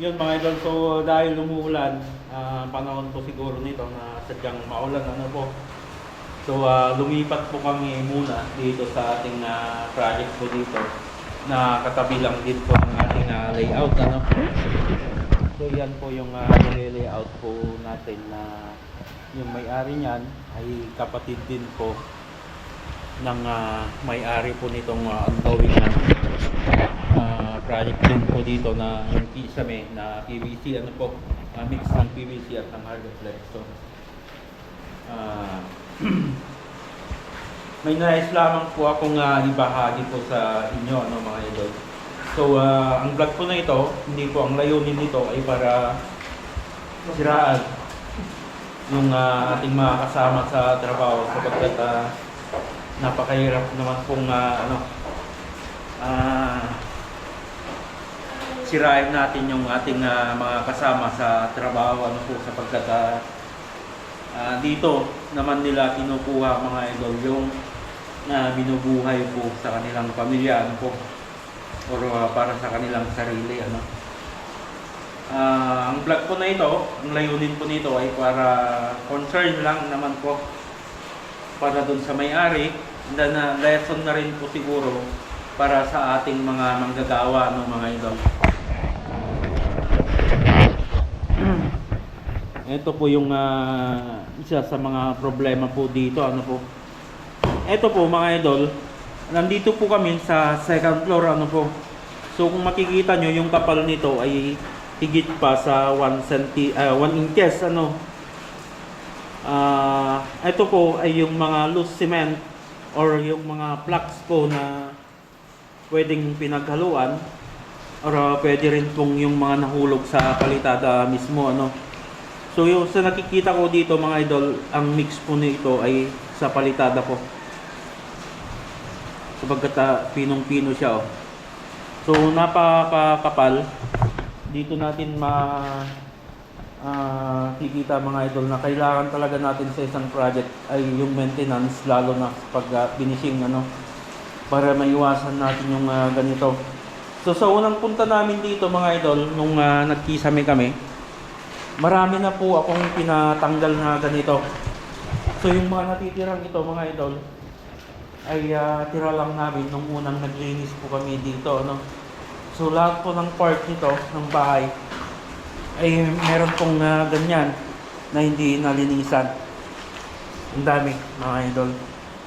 Yun mga idol, so dahil umuulan, ah, panahon po siguro nito na sadyang maulan ano po. So ah, lumipat po kami muna dito sa ating ah, project po dito na katabi lang din po ng ating ah, layout ano. So yan po yung uh, layout po natin na yung may-ari niyan ay kapatid din po ng ah, may-ari po nitong uh, ongoing na ah, project din po dito na yung kisame na PVC ano po ah, mix ng PVC at ng hard flex so ah, may nais lamang po akong uh, ibahagi po sa inyo ano mga idol. So ah, ang vlog po na ito hindi po ang layunin nito ay para siraan yung ah, ating mga kasama sa trabaho sapagkat ah, napakahirap naman pong ah, ano ah sirain natin yung ating ah, mga kasama sa trabaho ano po sapagkat ah, ah, dito naman nila kinukuha mga idol yung na binubuhay po sa kanilang pamilya ano po or ah, para sa kanilang sarili ano Ah, ang vlog po na ito, ang layunin po nito ay para concern lang naman po para doon sa may-ari then ah, lesson na rin po siguro para sa ating mga manggagawa no mga idol. Ito po yung ah, isa sa mga problema po dito ano po. Ito po mga idol, nandito po kami sa second floor ano po. So kung makikita nyo yung kapal nito ay higit pa sa 1 centi ah, 1 inches ano. Ah, ito po ay yung mga loose cement or yung mga flux po na pwedeng pinaghaluan or ah, pwede rin pong yung mga nahulog sa palitada mismo ano. So yung sa nakikita ko dito mga idol, ang mix po nito ay sa palitada po. Sapagkat ah, pinong-pino siya oh. So napakakapal. Dito natin ma ah, kikita mga idol na kailangan talaga natin sa isang project ay yung maintenance lalo na pag ah, finishing ano para maiwasan natin yung ah, ganito. So sa unang punta namin dito mga idol nung ah, nagkisame kami, marami na po akong pinatanggal na ganito. So yung mga natitirang ito mga idol ay ah, tira lang namin nung unang naglinis po kami dito ano. So lahat po ng part nito ng bahay ay meron pong ah, ganyan na hindi nalinisan. Ang dami mga idol.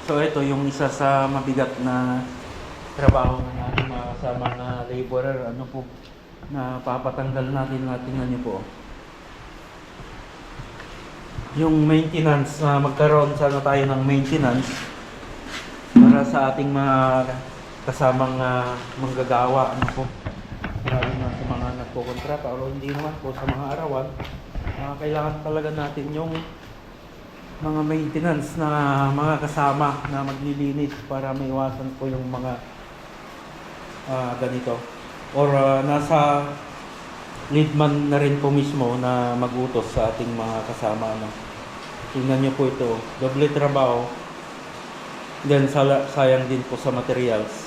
So ito yung isa sa mabigat na trabaho ng ating mga kasama na laborer ano po na papatanggal natin na tingnan niyo po. Yung maintenance na magkaroon sana tayo ng maintenance para sa ating mga kasamang ah, manggagawa ano po. Lalo na sa mga nagkokontrata o hindi naman po sa mga arawan. Ah, kailangan talaga natin yung mga maintenance na mga kasama na maglilinis para maiwasan po yung mga ah, ganito. Or ah, nasa leadman na rin po mismo na magutos sa ating mga kasama ano. Tingnan niyo po ito. Doble trabaho. Then sayang din po sa materials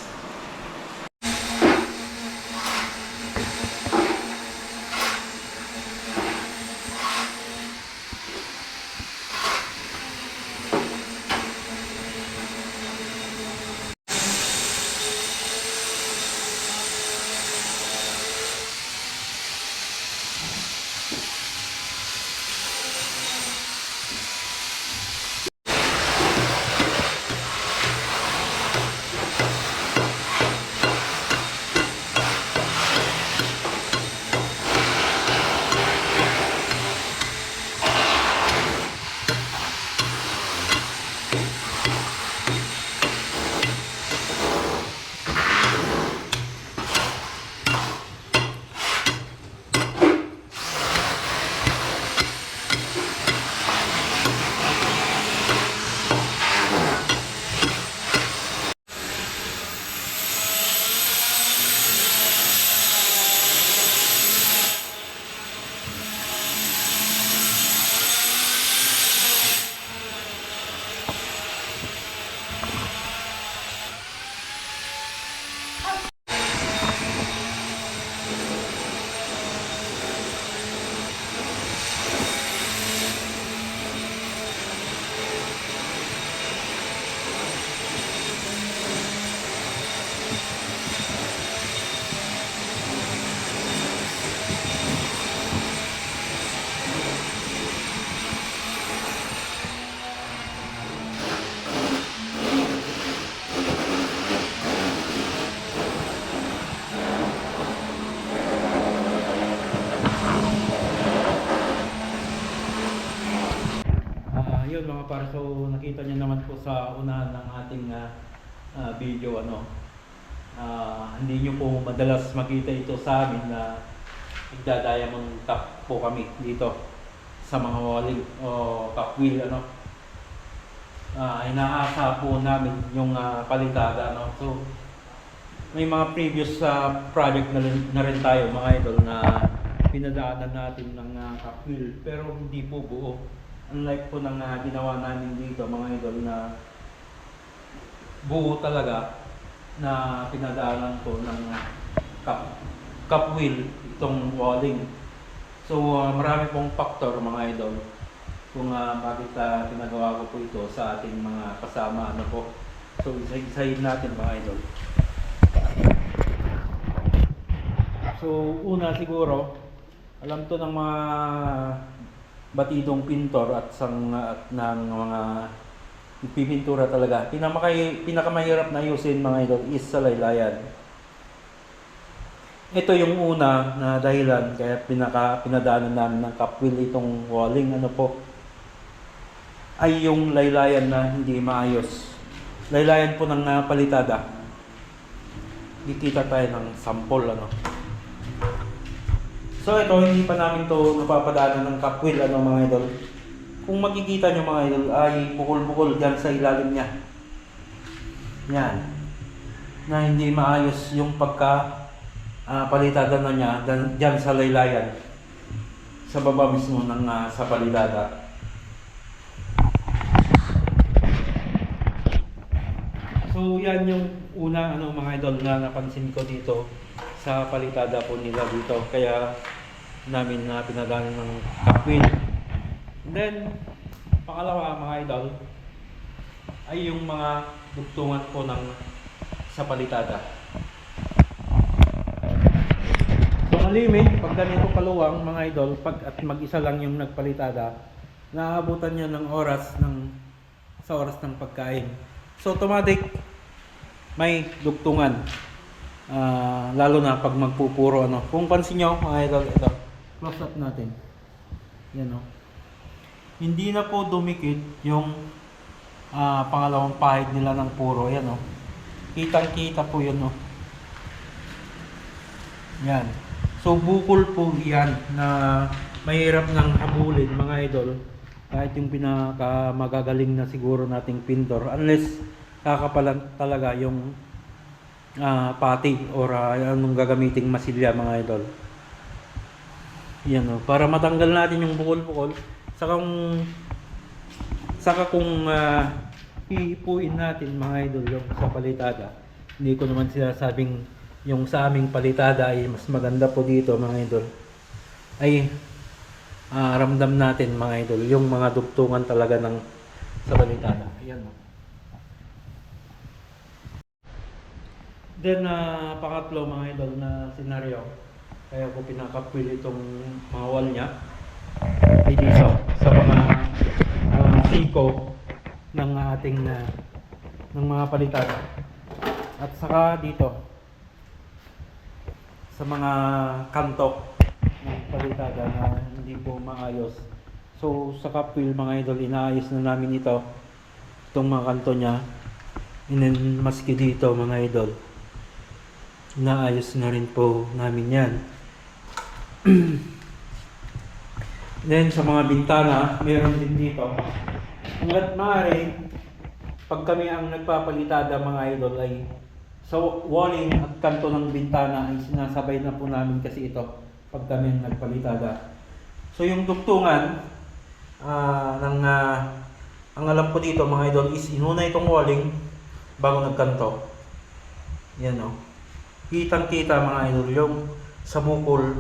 mga par, so nakita niyo naman po sa unahan ng ating ah, ah, video ano. Ah, hindi niyo po madalas makita ito sa amin na nagda-diamond cup po kami dito sa mga walling o cup wheel ano. Ah, inaasa po namin yung ah, palitada ano. So may mga previous sa project na rin, na rin tayo mga idol na pinadaanan natin ng uh, wheel pero hindi po buo. Unlike po ng ah, ginawa namin dito mga idol na buo talaga na pinadaanan ko ng cup, cup wheel itong walling. So ah, marami pong factor mga idol kung ah, bakit ah, pinagawa ko po ito sa ating mga kasama ano po. So isa-isahin natin mga idol. So, una siguro, alam to ng mga batidong pintor at sang at ng mga pipintura talaga. Pinamakay, pinakamahirap na ayusin mga idol is sa laylayan. Ito yung una na dahilan kaya pinaka pinadaanan namin ng kapwil itong walling ano po ay yung laylayan na hindi maayos. Laylayan po ng ah, palitada. Kikita tayo ng sample ano. So ito, hindi pa namin to napapadaanan ng kapwil, ano mga idol. Kung makikita nyo mga idol, ay bukol-bukol dyan sa ilalim niya. Yan. Na hindi maayos yung pagka ah, palitada na niya dan, dyan sa laylayan. Sa baba mismo ng ah, sa palitada. So yan yung una ano mga idol na napansin ko dito sa palitada po nila dito. Kaya namin na pinadaanan ng kapwil. Then, pangalawa mga idol, ay yung mga dugtungan po ng sa palitada. So ang limit, pag ganito kaluwang mga idol, pag at mag-isa lang yung nagpalitada, naabutan niya ng oras ng sa oras ng pagkain. So automatic may dugtungan. Ah, lalo na pag magpupuro ano. Kung pansin nyo, mga idol, ito. Close up natin. Yan o. Hindi na po dumikit yung ah, pangalawang pahid nila ng puro. Yan o. Kitang-kita po yun o. Yan. So bukol po yan na mahirap nang habulin mga idol. Kahit yung pinaka magagaling na siguro nating pintor. Unless kakapalan talaga yung ah pati or ah, anong gagamiting masilya mga idol. Yan o, para matanggal natin yung bukol-bukol. Saka kung saka kung ah, iipuin natin mga idol yung sa palitada. Hindi ko naman sinasabing yung sa aming palitada ay mas maganda po dito mga idol. Ay ah, ramdam natin mga idol yung mga dugtungan talaga ng sa palitada. Ayan o. Then, uh, pangatlo mga idol na senaryo, kaya ko pinakapwil itong mga wall niya, dito sa mga uh, siko ng ating uh, ng mga palitan. At saka dito, sa mga kanto ng palitada na hindi po maayos. So, sa kapwil mga idol, inaayos na namin ito, itong mga kanto niya. And then, maski dito mga idol, naayos na rin po namin yan. Then sa mga bintana, meron din dito. Hanggat maaari, pag kami ang nagpapalitada mga idol ay sa walling at kanto ng bintana ay sinasabay na po namin kasi ito pag kami ang nagpalitada. So yung dugtungan ah, ng ah, ang alam ko dito mga idol is inuna itong walling bago nagkanto. Yan o. Kitang-kita mga idol yung sa bukol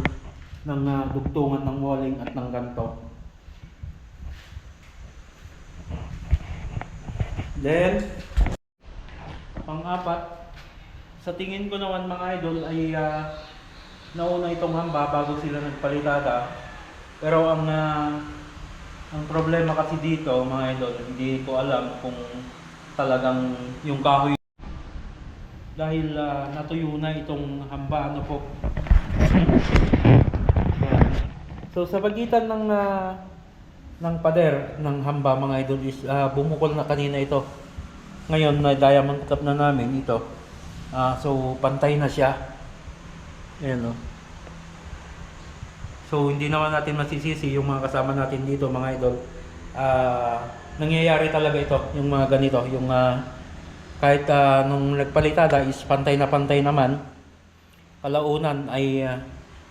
ng ah, dugtungan ng walling at ng kanto. Then, pang-apat, sa tingin ko naman mga idol ay ah, nauna itong hamba bago sila nagpalitada. Pero ang ah, ang problema kasi dito mga idol, hindi ko alam kung talagang yung kahoy dahil ah, natuyo na itong hamba ano po. So sa pagitan ng ah, ng pader ng hamba mga idol is ah, bumukol na kanina ito. Ngayon na diamond cup na namin ito. Ah, so pantay na siya. Ayan o. So hindi naman natin masisisi yung mga kasama natin dito mga idol. Ah, nangyayari talaga ito, yung mga ganito, yung ah, kahit ah, nung nagpalitada is pantay na pantay naman. Kalaunan ay ah,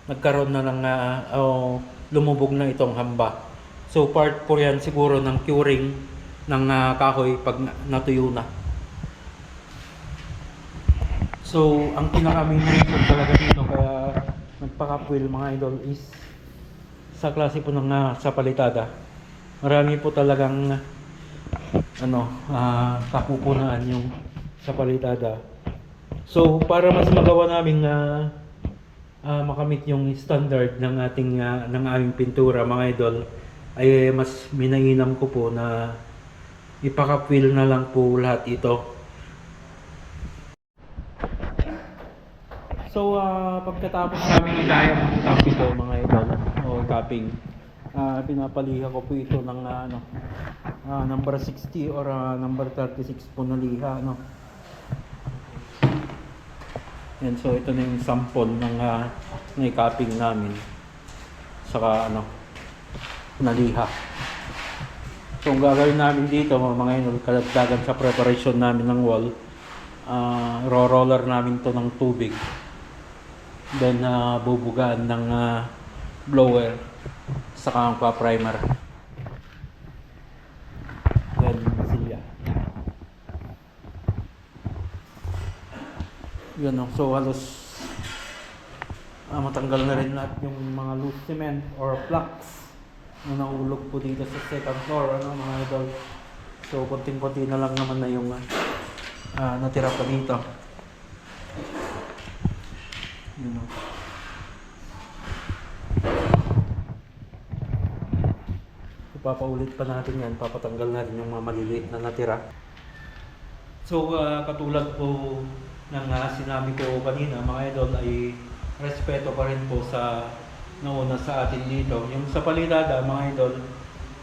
nagkaroon na ng ah, o lumubog na itong hamba. So part po yan siguro ng curing ng ah, kahoy pag na- natuyo na. So, ang pinaka-main reason talaga dito kaya nagpa-capwheel mga idol is sa klase po ng uh, sa palitada. Marami po talagang ano, ah, kapupunaan yung sa palitada. So, para mas magawa namin na makamit yung standard ng ating ah, ng aming pintura mga idol ay mas minainam ko po na ipakapwheel na lang po lahat ito So, ah, pagkatapos namin i-diamond top ito mga idol o capping, ah, pinapaliha ko po ito ng ah, ano, ah, number 60 or ah, number 36 po na liha. Ano. Yan, so ito na yung sample ng uh, capping namin. Saka ano, naliha. So, ang gagawin namin dito mga idol, kalagdagan sa preparation namin ng wall, ah, ro-roller namin to ng tubig. Then, uh, bubugaan ng ah, blower saka ang pa-primer. Then, silya. Yun o. So, halos ah, matanggal na rin lahat yung mga loose cement or flux na nahulog po dito sa second floor. Ano, mga idol. So, konting-konti na lang naman na yung ah, natira pa dito. Yun o. Ipapaulit pa natin yan, papatanggal natin yung mga maliliit na natira. So, ah, katulad po ng ah, sinabi ko kanina, mga idol, ay respeto pa rin po sa nauna sa atin dito. Yung sa palitada, mga idol,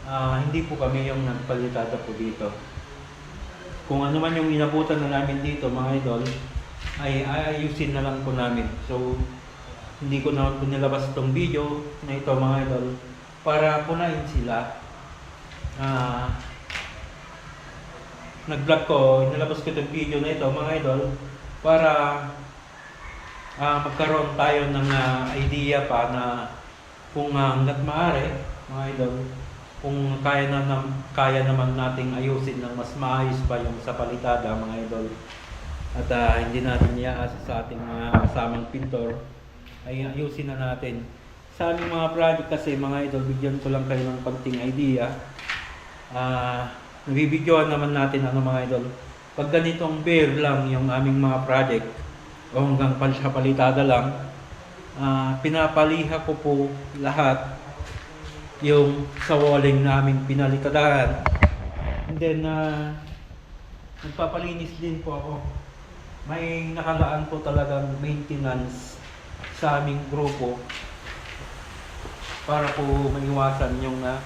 ah, hindi po kami yung nagpalitada po dito. Kung ano man yung inabutan na namin dito, mga idol, ay ayusin na lang po namin. So, hindi ko naman po nilabas itong video na ito, mga idol, para punain sila. Ah, nag-vlog ko, nilabas ko itong video na ito, mga idol, para ah, magkaroon tayo ng ah, idea pa na kung ah, hanggat maaari, mga idol, kung kaya na, nam- kaya naman nating ayusin ng mas maayos pa yung sa palitada, mga idol. At ah, hindi natin iaasa sa ating mga kasamang pintor, ay ayusin na natin. Sa aming mga project kasi, mga idol, bigyan ko lang kayo ng konting idea. Ah, nabibidyoan naman natin ano mga idol. Pag ganitong bare lang yung aming mga project o hanggang sa palitada lang, ah, pinapaliha ko po lahat yung sa walling naming pinalitadahan. And then, ah, nagpapalinis din po ako. May nakalaan po talagang maintenance sa aming grupo para po maiwasan yung ah,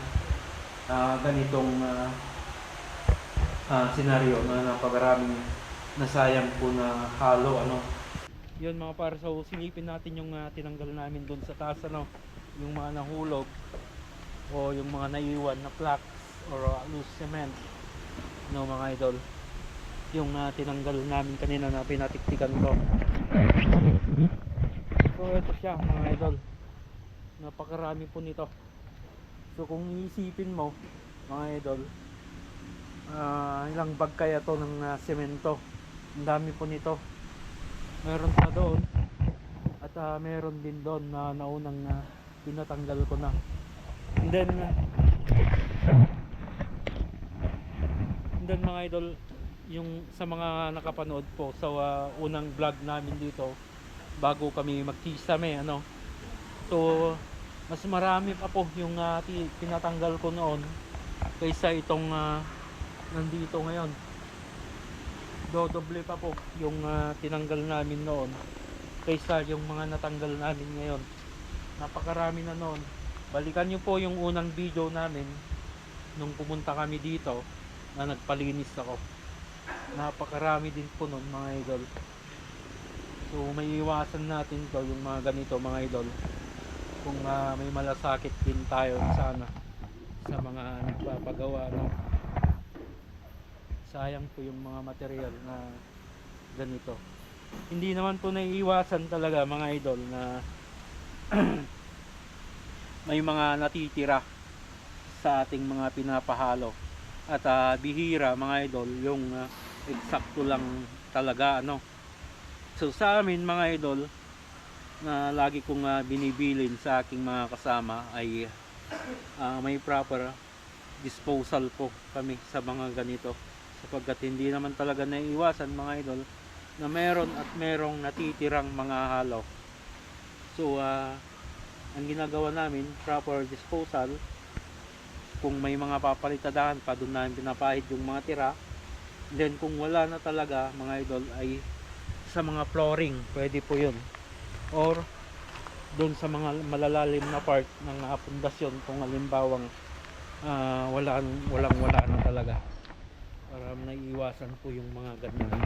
ah, ganitong ah, ah, senaryo na napakaraming nasayang po na halo ano. Yun mga para so silipin natin yung ah, tinanggal namin doon sa taas ano, yung mga nahulog o yung mga naiwan na flux or ah, loose cement. No mga idol? Yung ah, tinanggal namin kanina na pinatiktikan ko. So ito siya mga idol. Napakarami po nito. So kung iisipin mo mga idol ah, ilang bag kaya to ng ah, semento ang dami po nito. Meron pa doon. At ah, meron din doon na naunang ah, pinatanggal ko na. And then ah, and then mga idol yung sa mga nakapanood po sa ah, unang vlog namin dito bago kami magkisame ano. So mas marami pa po yung ti- pinatanggal ko noon kaysa itong ah, nandito ngayon dodoble pa po yung ah, tinanggal namin noon kaysa yung mga natanggal namin ngayon napakarami na noon balikan nyo po yung unang video namin nung pumunta kami dito na nagpalinis ako. Napakarami din po nun mga idol. So may iwasan natin to yung mga ganito mga idol. Kung ah, may malasakit din tayo sana sa mga nagpapagawa no. Sayang po yung mga material na ganito. Hindi naman po naiiwasan talaga mga idol na may mga natitira sa ating mga pinapahalo. At ah, bihira mga idol yung ah, eksakto lang talaga ano. So sa amin mga idol na lagi kong ah, binibilin sa aking mga kasama ay ah, may proper disposal po kami sa mga ganito sapagkat hindi naman talaga naiiwasan mga idol na meron at merong natitirang mga halo. So ah ang ginagawa namin proper disposal. Kung may mga papalitadahan pa doon namin pinapahid yung mga tira. Then kung wala na talaga mga idol ay sa mga flooring pwede po yun. Or doon sa mga malalalim na part ng uh, pundasyon kung halimbawang ah, wala, walang wala na talaga para naiiwasan po yung mga ganyan